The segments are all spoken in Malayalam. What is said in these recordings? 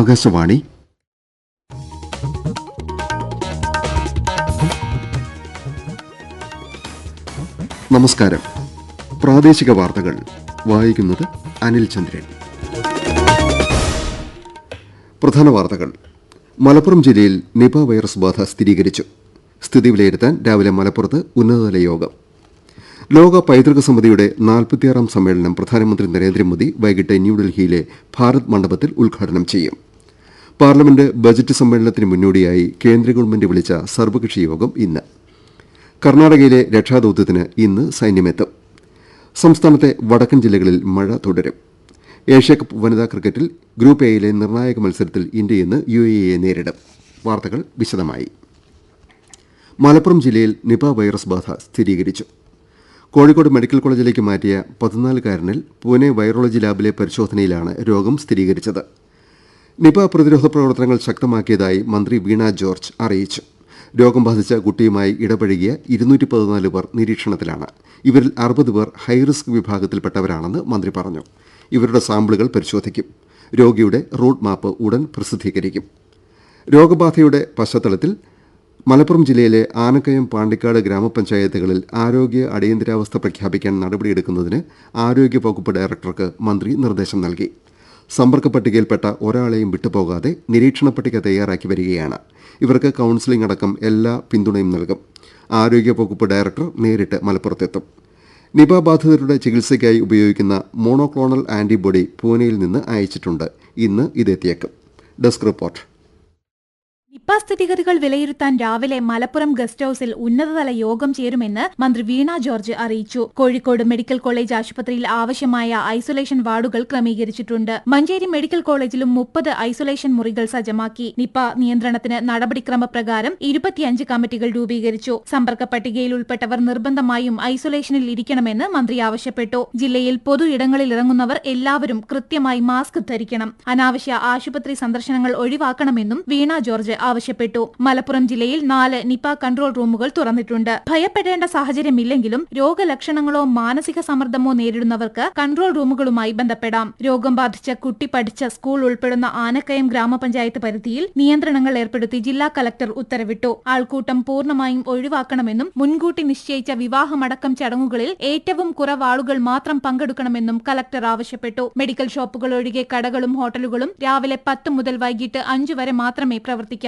ആകാശവാണി. നമസ്കാരം. പ്രാദേശിക വാർത്തകൾ. വായിക്കുന്നത് അനിൽ ചന്ദ്രൻ. പ്രധാന വാർത്തകൾ. മലപ്പുറം ജില്ലയിൽ നിപ വൈറസ് ബാധ സ്ഥിരീകരിച്ചു. സ്ഥിതി വിലയിരുത്താൻ രാവിലെ മലപ്പുറത്ത് ഉന്നതതല യോഗം. ലോക പൈതൃക സമിതിയുടെ നാൽപ്പത്തിയാറാം സമ്മേളനം പ്രധാനമന്ത്രി നരേന്ദ്രമോദി വൈകിട്ട് ന്യൂഡൽഹിയിലെ ഭാരത് മണ്ഡപത്തിൽ ഉദ്ഘാടനം ചെയ്യും. പാർലമെന്റ് ബജറ്റ് സമ്മേളനത്തിന് മുന്നോടിയായി കേന്ദ്ര ഗവൺമെന്റ് വിളിച്ച സർവകക്ഷി യോഗം ഇന്ന്. കർണാടകയിലെ രക്ഷാദൌത്യത്തിന് ഇന്ന് സൈന്യമെത്തും. സംസ്ഥാനത്തെ വടക്കൻ ജില്ലകളിൽ മഴ തുടരും. ഏഷ്യാകപ്പ് വനിതാ ക്രിക്കറ്റിൽ ഗ്രൂപ്പ് എയിലെ നിർണായക മത്സരത്തിൽ ഇന്ത്യ ഇന്ന് യു എ ഇയെ നേരിടും. വാർത്തകൾ വിശദമായി. മലപ്പുറം ജില്ലയിൽ നിപ വൈറസ് ബാധ സ്ഥിരീകരിച്ചു. കോഴിക്കോട് മെഡിക്കൽ കോളേജിലേക്ക് മാറ്റിയ പതിനാലുകാരനിൽ പൂനെ വൈറോളജി ലാബിലെ പരിശോധനയിലാണ് രോഗം സ്ഥിരീകരിച്ചത്. നിപ പ്രതിരോധ പ്രവർത്തനങ്ങൾ ശക്തമാക്കിയതായി മന്ത്രി വീണ ജോർജ് അറിയിച്ചു. രോഗം ബാധിച്ച കുട്ടിയുമായി ഇടപഴകിയ ഇരുന്നൂറ്റി പതിനാല് പേർ നിരീക്ഷണത്തിലാണ്. ഇവരിൽ അറുപത് പേർ ഹൈറിസ്ക് വിഭാഗത്തിൽപ്പെട്ടവരാണെന്ന് മന്ത്രി പറഞ്ഞു. ഇവരുടെ സാമ്പിളുകൾ പരിശോധിക്കും. രോഗിയുടെ റൂട്ട് മാപ്പ് ഉടൻ പ്രസിദ്ധീകരിക്കും. രോഗബാധയുടെ പശ്ചാത്തലത്തിൽ മലപ്പുറം ജില്ലയിലെ ആനക്കയം പാണ്ടിക്കാട് ഗ്രാമപഞ്ചായത്തുകളിൽ ആരോഗ്യ അടിയന്തരാവസ്ഥ പ്രഖ്യാപിക്കാൻ നടപടിയെടുക്കുന്നതിന് ആരോഗ്യ വകുപ്പ് ഡയറക്ടർക്ക് മന്ത്രി നിർദ്ദേശം നൽകി. സമ്പർക്ക പട്ടികയിൽപ്പെട്ട ഒരാളെയും വിട്ടുപോകാതെ നിരീക്ഷണ പട്ടിക തയ്യാറാക്കി വരികയാണ്. ഇവർക്ക് കൗൺസിലിംഗ് അടക്കം എല്ലാ പിന്തുണയും നൽകും. ആരോഗ്യ വകുപ്പ് ഡയറക്ടർ നേരിട്ട് മലപ്പുറത്തെത്തും. നിപ ബാധിതരുടെ ചികിത്സയ്ക്കായി ഉപയോഗിക്കുന്ന മോണോക്ലോണൽ ആന്റിബോഡി പൂനെയിൽ നിന്ന് അയച്ചിട്ടുണ്ട്. ഇന്ന് ഇതെത്തിയേക്കും. ഡെസ്ക് റിപ്പോർട്ട് നിപ്പ സ്ഥിതിഗതികൾ വിലയിരുത്താൻ രാവിലെ മലപ്പുറം ഗസ്റ്റ് ഹൌസിൽ ഉന്നതതല യോഗം ചേരുമെന്ന് മന്ത്രി വീണ ജോർജ് അറിയിച്ചു. കോഴിക്കോട് മെഡിക്കൽ കോളേജ് ആശുപത്രിയിൽ ആവശ്യമായ ഐസൊലേഷൻ വാർഡുകൾ ക്രമീകരിച്ചിട്ടുണ്ട്. മഞ്ചേരി മെഡിക്കൽ കോളേജിലും മുപ്പത് ഐസൊലേഷൻ മുറികൾ സജ്ജമാക്കി. നിപ്പ നിയന്ത്രണത്തിന് നടപടിക്രമ പ്രകാരം ഇരുപത്തിയഞ്ച് കമ്മിറ്റികൾ രൂപീകരിച്ചു. സമ്പർക്ക പട്ടികയിൽ ഉൾപ്പെട്ടവർ നിർബന്ധമായും ഐസൊലേഷനിൽ ഇരിക്കണമെന്ന് മന്ത്രി ആവശ്യപ്പെട്ടു. ജില്ലയിൽ പൊതു ഇടങ്ങളിൽ ഇറങ്ങുന്നവർ എല്ലാവരും കൃത്യമായി മാസ്ക് ധരിക്കണം. അനാവശ്യ ആശുപത്രി സന്ദർശനങ്ങൾ ഒഴിവാക്കണമെന്നും വീണ ജോർജ് ആവശ്യപ്പെട്ടു. മലപ്പുറം ജില്ലയിൽ നാല് നിപ കൺട്രോൾ റൂമുകൾ തുറന്നിട്ടുണ്ട്. ഭയപ്പെടേണ്ട സാഹചര്യമില്ലെങ്കിലും രോഗലക്ഷണങ്ങളോ മാനസിക സമ്മർദ്ദമോ നേരിടുന്നവർക്ക് കൺട്രോൾ റൂമുകളുമായി ബന്ധപ്പെടാം. രോഗം ബാധിച്ച കുട്ടി പഠിച്ച സ്കൂൾ ഉൾപ്പെടുന്ന ആനക്കയം ഗ്രാമപഞ്ചായത്ത് പരിധിയിൽ നിയന്ത്രണങ്ങൾ ഏർപ്പെടുത്തി ജില്ലാ കലക്ടർ ഉത്തരവിട്ടു. ആൾക്കൂട്ടം പൂർണമായും ഒഴിവാക്കണമെന്നും മുൻകൂട്ടി നിശ്ചയിച്ച വിവാഹമടക്കം ചടങ്ങുകളിൽ ഏറ്റവും കുറവ് ആളുകൾ മാത്രം പങ്കെടുക്കണമെന്നും കലക്ടർ ആവശ്യപ്പെട്ടു. മെഡിക്കൽ ഷോപ്പുകൾ ഒഴികെ കടകളും ഹോട്ടലുകളും രാവിലെ പത്ത് മുതൽ വൈകിട്ട് അഞ്ചു വരെ മാത്രമേ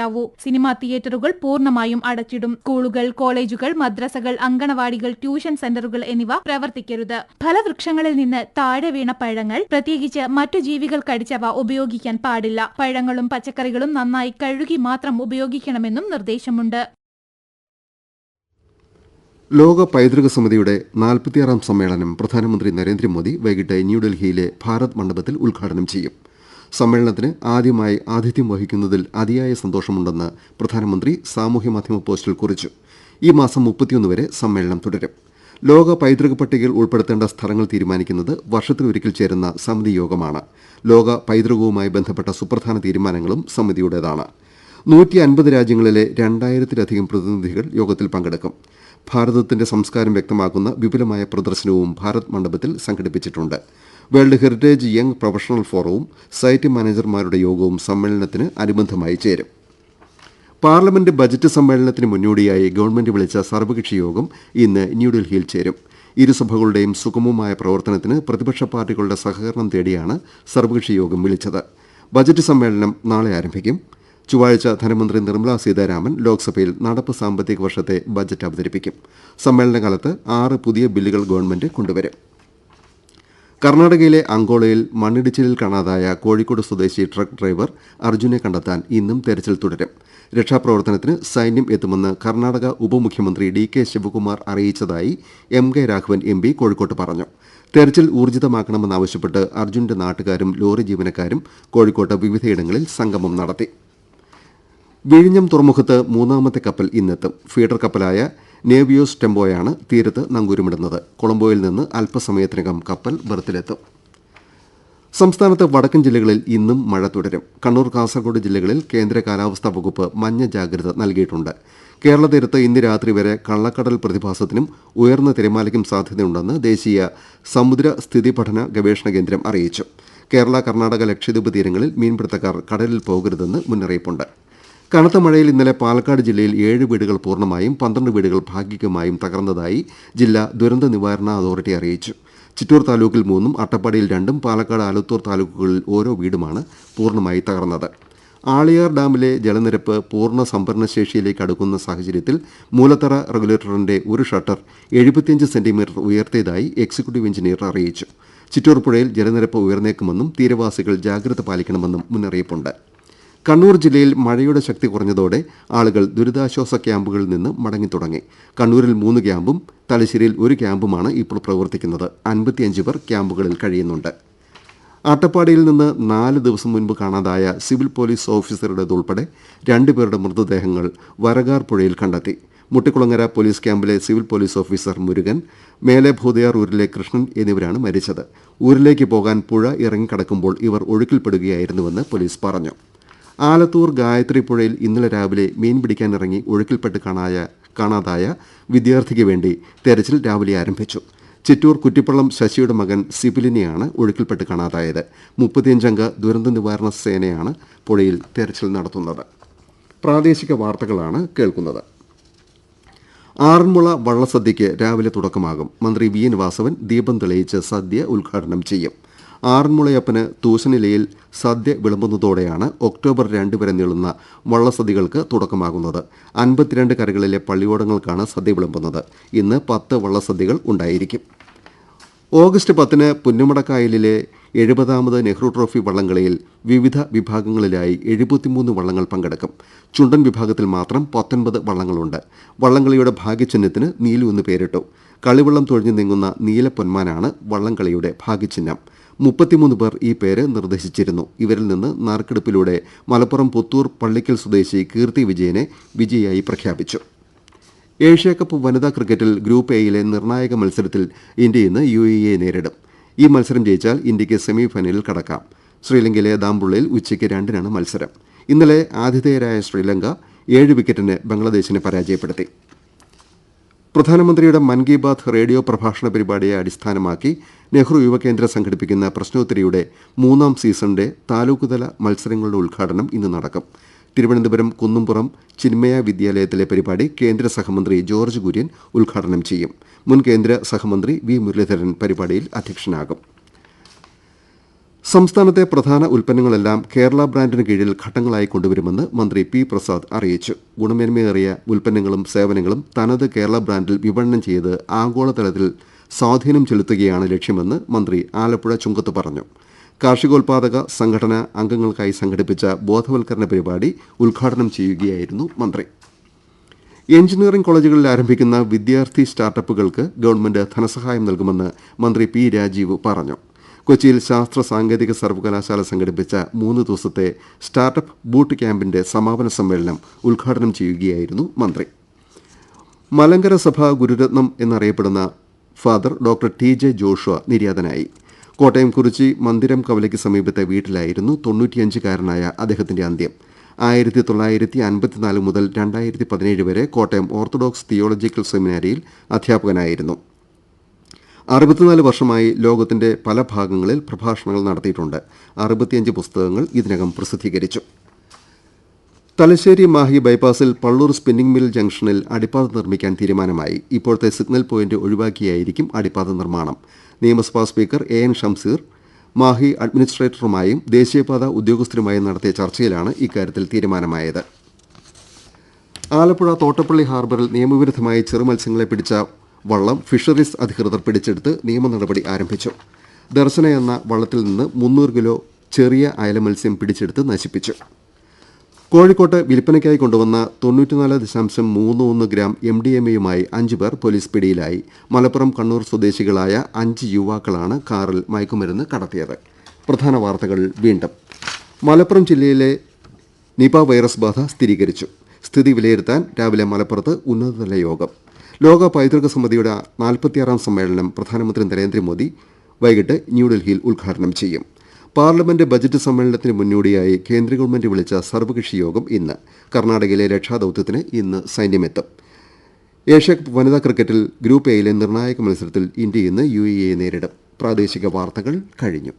പ്രവർത്തിക്കാവൂ സിനിമാ തിയേറ്ററുകൾ പൂർണമായും അടച്ചിടും. സ്കൂളുകൾ കോളേജുകൾ മദ്രസകൾ അങ്കണവാടികൾ ട്യൂഷൻ സെന്ററുകൾ എന്നിവ പ്രവർത്തിക്കരുത്. ഫലവൃക്ഷങ്ങളിൽ നിന്ന് താഴെ വീണ പഴങ്ങൾ പ്രത്യേകിച്ച് മറ്റു ജീവികൾ കടിച്ചവ ഉപയോഗിക്കാൻ പാടില്ല. പഴങ്ങളും പച്ചക്കറികളും നന്നായി കഴുകി മാത്രം ഉപയോഗിക്കണമെന്നും നിർദ്ദേശമുണ്ട്. ലോക പൈതൃക സമിതിയുടെ നാൽപ്പത്തിയാറാം സമ്മേളനം പ്രധാനമന്ത്രി നരേന്ദ്രമോദി വൈകിട്ട് ന്യൂഡൽഹിയിലെ ഭാരത് മണ്ഡപത്തിൽ ഉദ്ഘാടനം ചെയ്യും. സമ്മേളനത്തിന് ആദ്യമായി ആതിഥ്യം വഹിക്കുന്നതിൽ അതിയായ സന്തോഷമുണ്ടെന്ന് പ്രധാനമന്ത്രി സാമൂഹ്യമാധ്യമ പോസ്റ്റിൽ കുറിച്ചു. ഈ മാസം മുപ്പത്തിയൊന്ന് വരെ സമ്മേളനം തുടരും. ലോക പൈതൃക പട്ടികയിൽ ഉൾപ്പെടുത്തേണ്ട സ്ഥലങ്ങൾ തീരുമാനിക്കുന്നത് വർഷത്തിലൊരിക്കൽ ചേരുന്ന സമിതി യോഗമാണ്. ലോക പൈതൃകവുമായി ബന്ധപ്പെട്ട സുപ്രധാന തീരുമാനങ്ങളും സമിതിയുടേതാണ്. നൂറ്റി അൻപത് രാജ്യങ്ങളിലെ രണ്ടായിരത്തിലധികം പ്രതിനിധികൾ യോഗത്തിൽ പങ്കെടുക്കും. ഭാരതത്തിന്റെ സംസ്കാരം വ്യക്തമാക്കുന്ന വിപുലമായ പ്രദർശനവും ഭാരത് മണ്ഡപത്തിൽ സംഘടിപ്പിച്ചിട്ടുണ്ട്. വേൾഡ് ഹെറിറ്റേജ് യങ് പ്രൊഫഷണൽ ഫോറവും സൈറ്റ് മാനേജർമാരുടെ യോഗവും സമ്മേളനത്തിന് അനുബന്ധമായി ചേരും. പാർലമെന്റ് ബജറ്റ് സമ്മേളനത്തിന് മുന്നോടിയായി ഗവൺമെന്റ് വിളിച്ച സർവകക്ഷി യോഗം ഇന്ന് ന്യൂഡൽഹിയിൽ ചേരും. ഇരുസഭകളുടെയും സുഗമമായ പ്രവർത്തനത്തിന് പ്രതിപക്ഷ പാർട്ടികളുടെ സഹകരണം തേടിയാണ് സർവകക്ഷി യോഗം വിളിച്ചത്. ബജറ്റ് സമ്മേളനം നാളെ ആരംഭിക്കും. ചൊവ്വാഴ്ച ധനമന്ത്രി നിർമ്മലാ സീതാരാമൻ ലോക്സഭയിൽ നടപ്പ് സാമ്പത്തിക വർഷത്തെ ബജറ്റ് അവതരിപ്പിക്കും. സമ്മേളനകാലത്ത് ആറ് പുതിയ ബില്ലുകൾ ഗവൺമെന്റ് കൊണ്ടുവരും. കർണാടകയിലെ അങ്കോളയിൽ മണ്ണിടിച്ചിലിൽ കാണാതായ കോഴിക്കോട് സ്വദേശി ട്രക്ക് ഡ്രൈവർ അർജുനെ കണ്ടെത്താൻ ഇന്നും തെരച്ചിൽ തുടരും. രക്ഷാപ്രവർത്തനത്തിന് സൈന്യം എത്തുമെന്ന് കർണാടക ഉപമുഖ്യമന്ത്രി ഡി കെ ശിവകുമാർ അറിയിച്ചതായി M K Raghavan M P കോഴിക്കോട്ട് പറഞ്ഞു. തെരച്ചിൽ ഊർജിതമാക്കണമെന്നാവശ്യപ്പെട്ട് അർജുന്റെ നാട്ടുകാരും ലോറി ജീവനക്കാരും കോഴിക്കോട്ട് വിവിധയിടങ്ങളിൽ സംഗമം നടത്തി. വിഴിഞ്ഞം തുറമുഖത്ത് മൂന്നാമത്തെ കപ്പൽ ഇന്നെത്തും. ഫീഡർ കപ്പലായ നേവിയോസ് ടെമ്പോയാണ് തീരത്ത് നങ്കൂരമിടുന്നത്. കൊളംബോയിൽ നിന്ന് അല്പസമയത്തിനകം കപ്പൽ ബർത്തിലെത്തും. സംസ്ഥാനത്ത് വടക്കൻ ജില്ലകളിൽ ഇന്നും മഴ തുടരും. കണ്ണൂർ കാസർഗോഡ് ജില്ലകളിൽ കേന്ദ്ര കാലാവസ്ഥാ വകുപ്പ് മഞ്ഞ ജാഗ്രത നൽകിയിട്ടുണ്ട്. കേരള തീരത്ത് ഇന്ന് രാത്രി വരെ കള്ളക്കടൽ പ്രതിഭാസത്തിനും ഉയർന്ന തിരമാലയ്ക്കും സാധ്യതയുണ്ടെന്ന് ദേശീയ സമുദ്ര സ്ഥിതി പഠന ഗവേഷണ കേന്ദ്രം അറിയിച്ചു. കേരള കർണാടക ലക്ഷദ്വീപ് തീരങ്ങളിൽ മീൻപിടുത്തക്കാർ കടലിൽ പോകരുതെന്ന് മുന്നറിയിപ്പുണ്ട്. കനത്ത മഴയിൽ ഇന്നലെ പാലക്കാട് ജില്ലയിൽ ഏഴ് വീടുകൾ പൂർണമായും പന്ത്രണ്ട് വീടുകൾ ഭാഗികമായും തകർന്നതായി ജില്ലാ ദുരന്ത നിവാരണ അതോറിറ്റി അറിയിച്ചു. ചിറ്റൂർ താലൂക്കിൽ മൂന്നും അട്ടപ്പാടിയിൽ രണ്ടും പാലക്കാട് ആലത്തൂർ താലൂക്കുകളിൽ ഓരോ വീടുമാണ് പൂർണമായി തകർന്നത്. ആളിയാർ ഡാമിലെ ജലനിരപ്പ് പൂർണ സംഭരണശേഷിയിലേക്ക് അടുക്കുന്ന സാഹചര്യത്തിൽ മൂലത്തറ റെഗുലേറ്ററിന്റെ ഒരു ഷട്ടർ എഴുപത്തിയഞ്ച് സെന്റിമീറ്റർ ഉയർത്തിയതായി എക്സിക്യൂട്ടീവ് എഞ്ചിനീയർ അറിയിച്ചു. ചിറ്റൂർ പുഴയിൽ ജലനിരപ്പ് ഉയർന്നേക്കുമെന്നും തീരവാസികൾ ജാഗ്രത പാലിക്കണമെന്നും മുന്നറിയിപ്പുണ്ട്. കണ്ണൂർ ജില്ലയിൽ മഴയുടെ ശക്തി കുറഞ്ഞതോടെ ആളുകൾ ദുരിതാശ്വാസ ക്യാമ്പുകളിൽ നിന്ന് മടങ്ങിത്തുടങ്ങി. കണ്ണൂരിൽ മൂന്ന് ക്യാമ്പും തലശ്ശേരിയിൽ ഒരു ക്യാമ്പുമാണ് ഇപ്പോൾ പ്രവർത്തിക്കുന്നത്. അൻപത്തിയഞ്ച് പേർ ക്യാമ്പുകളിൽ കഴിയുന്നുണ്ട്. അട്ടപ്പാടിയിൽ നിന്ന് നാല് ദിവസം മുൻപ് കാണാതായ സിവിൽ പോലീസ് ഓഫീസറുടേതുൾപ്പെടെ രണ്ടുപേരുടെ മൃതദേഹങ്ങൾ വരകാർ പുഴയിൽ കണ്ടെത്തി. മുട്ടിക്കുളങ്ങര പോലീസ് ക്യാമ്പിലെ സിവിൽ പോലീസ് ഓഫീസർ മുരുകൻ മേലെ ഭൂതയാർ ഊരിലെ കൃഷ്ണൻ എന്നിവരാണ് മരിച്ചത്. ഊരിലേക്ക് പോകാൻ പുഴ ഇറങ്ങിക്കടക്കുമ്പോൾ ഇവർ ഒഴുക്കിൽപ്പെടുകയായിരുന്നുവെന്ന് പോലീസ് പറഞ്ഞു. ആലത്തൂർ ഗായത്രി പുഴയിൽ ഇന്നലെ രാവിലെ മീൻ പിടിക്കാനിറങ്ങി ഒഴുക്കിൽപ്പെട്ട് കാണായ കാണാതായ വിദ്യാർത്ഥിക്ക് വേണ്ടി തെരച്ചിൽ രാവിലെ ആരംഭിച്ചു. ചിറ്റൂർ കുറ്റിപ്പള്ളം ശശിയുടെ മകൻ സിബിലിനെയാണ് ഒഴുക്കിൽപ്പെട്ട് കാണാതായത്. മുപ്പത്തിയഞ്ചംഗ ദുരന്ത നിവാരണ സേനയാണ് പുഴയിൽ തെരച്ചിൽ നടത്തുന്നത്. പ്രാദേശിക വാർത്തകളാണ് കേൾക്കുന്നത്. ആറന്മുള വള്ളസദ്യയ്ക്ക് രാവിലെ തുടക്കമാകും. മന്ത്രി വി എൻ വാസവൻ ദീപം തെളിയിച്ച് സദ്യ ഉദ്ഘാടനം ചെയ്യും. ആറന്മുളയപ്പന് തൂശനിലയിൽ സദ്യ വിളമ്പുന്നതോടെയാണ് ഒക്ടോബർ രണ്ട് വരെ നീളുന്ന വള്ളസദ്യകൾക്ക് തുടക്കമാകുന്നത്. അൻപത്തിരണ്ട് കരകളിലെ പള്ളിയോടങ്ങൾക്കാണ് സദ്യ വിളമ്പുന്നത്. ഇന്ന് പത്ത് വള്ളസദ്യകൾ ഉണ്ടായിരിക്കും. ഓഗസ്റ്റ് പത്തിന് പുന്നമടക്കായലിലെ എഴുപതാമത് നെഹ്റു ട്രോഫി വള്ളംകളിയിൽ വിവിധ വിഭാഗങ്ങളിലായി എഴുപത്തിമൂന്ന് വള്ളങ്ങൾ പങ്കെടുക്കും. ചുണ്ടൻ വിഭാഗത്തിൽ മാത്രം പത്തൊൻപത് വള്ളങ്ങളുണ്ട്. വള്ളംകളിയുടെ ഭാഗ്യചിഹ്നത്തിന് നീലു എന്ന് പേരിട്ടു. കളിവള്ളം തൊഴിഞ്ഞു നീങ്ങുന്ന നീലപ്പൊന്മാനാണ് വള്ളംകളിയുടെ ഭാഗ്യചിഹ്നം. മുപ്പത്തിമൂന്ന് പേർ ഈ പേര് നിർദ്ദേശിച്ചിരുന്നു. ഇവരിൽ നിന്ന് നറുക്കെടുപ്പിലൂടെ മലപ്പുറം പുത്തൂർ പള്ളിക്കൽ സ്വദേശി കീർത്തി വിജയനെ വിജയിയായി പ്രഖ്യാപിച്ചു. ഏഷ്യാകപ്പ് വനിതാ ക്രിക്കറ്റിൽ ഗ്രൂപ്പ് എയിലെ നിർണായക മത്സരത്തിൽ ഇന്ത്യ ഇന്ന് യു എ നേരിടും. ഈ മത്സരം ജയിച്ചാൽ ഇന്ത്യയ്ക്ക് സെമി ഫൈനലിൽ കടക്കാം. ശ്രീലങ്കയിലെ ദാംബുള്ളയിൽ ഉച്ചയ്ക്ക് രണ്ടിനാണ് മത്സരം. ഇന്നലെ ആതിഥേയരായ ശ്രീലങ്ക ഏഴ് വിക്കറ്റിന് ബംഗ്ലാദേശിനെ പരാജയപ്പെടുത്തി. പ്രധാനമന്ത്രിയുടെ മൻ കി ബാത് റേഡിയോ പ്രഭാഷണ പരിപാടിയെ അടിസ്ഥാനമാക്കി നെഹ്റു യുവകേന്ദ്ര സംഘടിപ്പിക്കുന്ന പ്രശ്നോത്തരിയുടെ മൂന്നാം സീസണിന്റെ താലൂക്കുതല മത്സരങ്ങളുടെ ഉദ്ഘാടനം ഇന്ന് നടക്കും. തിരുവനന്തപുരം കുന്നുംപുറം ചിന്മയ വിദ്യാലയത്തിലെ പരിപാടി കേന്ദ്ര സഹമന്ത്രി ജോർജ് കുര്യൻ ഉദ്ഘാടനം ചെയ്യും. മുൻ കേന്ദ്ര സഹമന്ത്രി വി മുരളീധരൻ പരിപാടിയിൽ അധ്യക്ഷനാകും. സംസ്ഥാനത്തെ പ്രധാന ഉൽപ്പന്നങ്ങളെല്ലാം കേരള ബ്രാൻഡിന് കീഴിൽ ഘട്ടങ്ങളായി കൊണ്ടുവരുമെന്ന് മന്ത്രി പി പ്രസാദ് അറിയിച്ചു. ഗുണമേന്മയേറിയ ഉൽപ്പന്നങ്ങളും സേവനങ്ങളും തനത് കേരള ബ്രാൻഡിൽ വിപണനം ചെയ്ത് ആഗോളതലത്തിൽ സ്വാധീനം ചെലുത്തുകയാണ് ലക്ഷ്യമെന്ന് മന്ത്രി ആലപ്പുഴ ചുങ്കത്ത് പറഞ്ഞു. കാർഷികോൽപാദക സംഘടന അംഗങ്ങൾക്കായി സംഘടിപ്പിച്ച ബോധവൽക്കരണ പരിപാടി ഉദ്ഘാടനം ചെയ്യുകയായിരുന്നു മന്ത്രി. എഞ്ചിനീയറിംഗ് കോളേജുകളിൽ ആരംഭിക്കുന്ന വിദ്യാർത്ഥി സ്റ്റാർട്ടപ്പുകൾക്ക് ഗവൺമെന്റ് ധനസഹായം നൽകുമെന്ന് മന്ത്രി പി രാജീവ് പറഞ്ഞു. കൊച്ചിയിൽ ശാസ്ത്ര സാങ്കേതിക സർവകലാശാല സംഘടിപ്പിച്ച മൂന്ന് ദിവസത്തെ സ്റ്റാർട്ടപ്പ് ബൂട്ട് ക്യാമ്പിന്റെ സമാപന സമ്മേളനം ഉദ്ഘാടനം ചെയ്യുകയായിരുന്നു മന്ത്രി. മലങ്കര സഭ ഗുരുരത്നം എന്നറിയപ്പെടുന്ന father doctor T J Joshua നിര്യാതനായി. കോട്ടയം കുറിച്ചി മന്ദിരം കവലയ്ക്ക് സമീപത്തെ വീട്ടിലായിരുന്നു തൊണ്ണൂറ്റിയഞ്ചുകാരനായ അദ്ദേഹത്തിന്റെ അന്ത്യം. ആയിരത്തി തൊള്ളായിരത്തി അൻപത്തിനാല് മുതൽ രണ്ടായിരത്തി പതിനേഴ് വരെ കോട്ടയം ഓർത്തഡോക്സ് തിയോളജിക്കൽ സെമിനാരിയിൽ അധ്യാപകനായിരുന്നു. അറുപത്തിനാല് വർഷമായി ലോകത്തിന്റെ പല ഭാഗങ്ങളിൽ പ്രഭാഷണങ്ങൾ നടത്തിയിട്ടുണ്ട്. അറുപത്തിയഞ്ച് പുസ്തകങ്ങൾ ഇതിനകം പ്രസിദ്ധീകരിച്ചു. തലശ്ശേരി മാഹി ബൈപ്പാസിൽ പള്ളൂർ സ്പിന്നിംഗ് മിൽ ജംഗ്ഷനിൽ അടിപ്പാത നിർമ്മിക്കാൻ തീരുമാനമായി. ഇപ്പോഴത്തെ സിഗ്നൽ പോയിന്റ് ഒഴിവാക്കിയായിരിക്കും അടിപ്പാത നിർമ്മാണം. നിയമസഭാ speaker A N Shamseer Mahe അഡ്മിനിസ്ട്രേറ്ററുമായും ദേശീയപാത ഉദ്യോഗസ്ഥരുമായും നടത്തിയ ചർച്ചയിലാണ് ഇക്കാര്യത്തിൽ തീരുമാനമായത്. ആലപ്പുഴ തോട്ടപ്പള്ളി ഹാർബറിൽ നിയമവിരുദ്ധമായി ചെറുമത്സ്യങ്ങളെ പിടിച്ച വള്ളം ഫിഷറീസ് അധികൃതർ പിടിച്ചെടുത്ത് നിയമ നടപടി ആരംഭിച്ചു. ദർശന എന്ന വള്ളത്തിൽ നിന്ന് മുന്നൂറ് കിലോ ചെറിയ അയല മത്സ്യം പിടിച്ചെടുത്ത് നശിപ്പിച്ചു. കോഴിക്കോട്ട് വിൽപ്പനയ്ക്കായി കൊണ്ടുവന്ന തൊണ്ണൂറ്റിനാല് ദശാംശം മൂന്ന് ഒന്ന് ഗ്രാം എം ഡി എം എയുമായി അഞ്ച് പേർ പോലീസ് പിടിയിലായി. മലപ്പുറം കണ്ണൂർ സ്വദേശികളായ അഞ്ച് യുവാക്കളാണ് കാറിൽ മയക്കുമരുന്ന് കടത്തിയത്. പ്രധാന വാർത്തകൾ വീണ്ടും. മലപ്പുറം ജില്ലയിലെ നിപ വൈറസ് ബാധ സ്ഥിരീകരിച്ചു. സ്ഥിതി വിലയിരുത്താൻ രാവിലെ മലപ്പുറത്ത് ഉന്നതതല യോഗം. ലോക പൈതൃക സമിതിയുടെ നാൽപ്പത്തിയാറാം സമ്മേളനം പ്രധാനമന്ത്രി നരേന്ദ്രമോദി വൈകിട്ട് ന്യൂഡൽഹിയിൽ ഉദ്ഘാടനം ചെയ്യും. പാർലമെന്റ് ബജറ്റ് സമ്മേളനത്തിന് മുന്നോടിയായി കേന്ദ്ര ഗവൺമെന്റ് വിളിച്ച സർവകക്ഷി യോഗം ഇന്ന് കർണാടകയിലെ രക്ഷാദൌത്യത്തിന് ഇന്ന് സൈന്യമെത്തും. ഏഷ്യാകപ്പ് വനിതാ ക്രിക്കറ്റിൽ ഗ്രൂപ്പ് എയിലെ നിർണായക മത്സരത്തിൽ ഇന്ത്യ ഇന്ന് യു എ നേരിടും. പ്രാദേശിക വാർത്തകൾ കഴിഞ്ഞു.